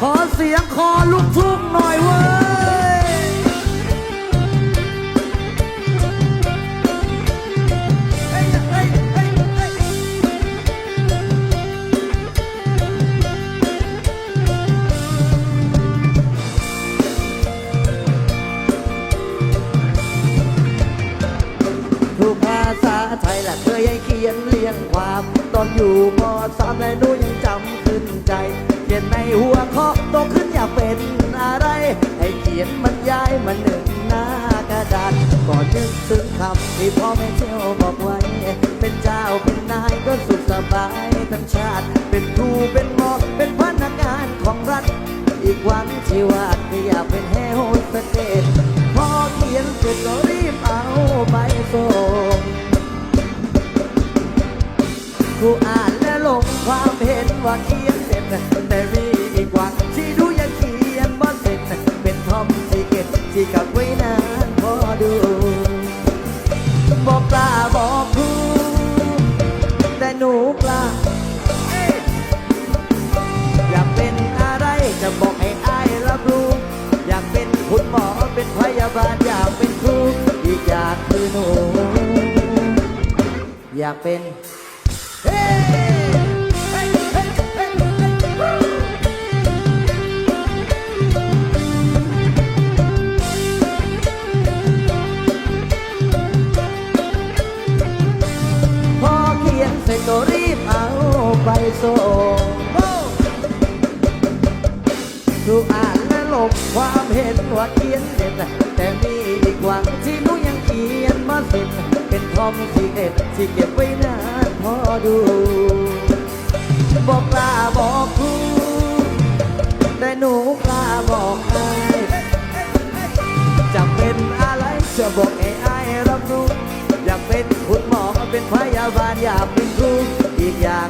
ขอเสียงคอลูกทุ่งหน่อยเว้ยเฮ้ยเฮ้ยเฮ้ยเฮ้ยทุกภาษาไทยและเคยให้เขียนเรียงความ ตอนอยู่มสามและหนูยังจำขึ้นใจียนในหัวข้อโตขึ้นอยากเป็นอะไร ให้เขียนบรรยายมาหนึ่งหน้ากระดาษก่อนนึกถึงคำที่พ่อแม่เที่ยวบอกไว้ เป็นเจ้าเป็นนายก็สุขสบายทั้งชาติ เป็นครูเป็นหมอเป็นพนักงานของรัฐ อีกวันที่วาดก็อยากเป็นแฮโฮสเตสพอเขียนเสร็จก็รีบเอาไปส่งครูอ่านและลงความเห็นว่าเขียน บาลอยากเป็นครูอีกอยางคือหนู อยากเป็นเฮ้พอเขียนเสร็จก็รีบเอาไปส่งดูอ่าน ลบความเห็นว่าเขียนเด็ดแต่มีอีกหวังที่หนูยังเขียนมาสร็จเป็นคอมที่เด็ดที่เก็บไว้นานพอดูบอกลาบอกครูแต่หนูกล้าบอกอายจะเป็นอะไรจะบอกให้อายรับรู้อยากเป็นคุณหมอเป็นพยาบาลอยากเป็นครูอีกอย่าง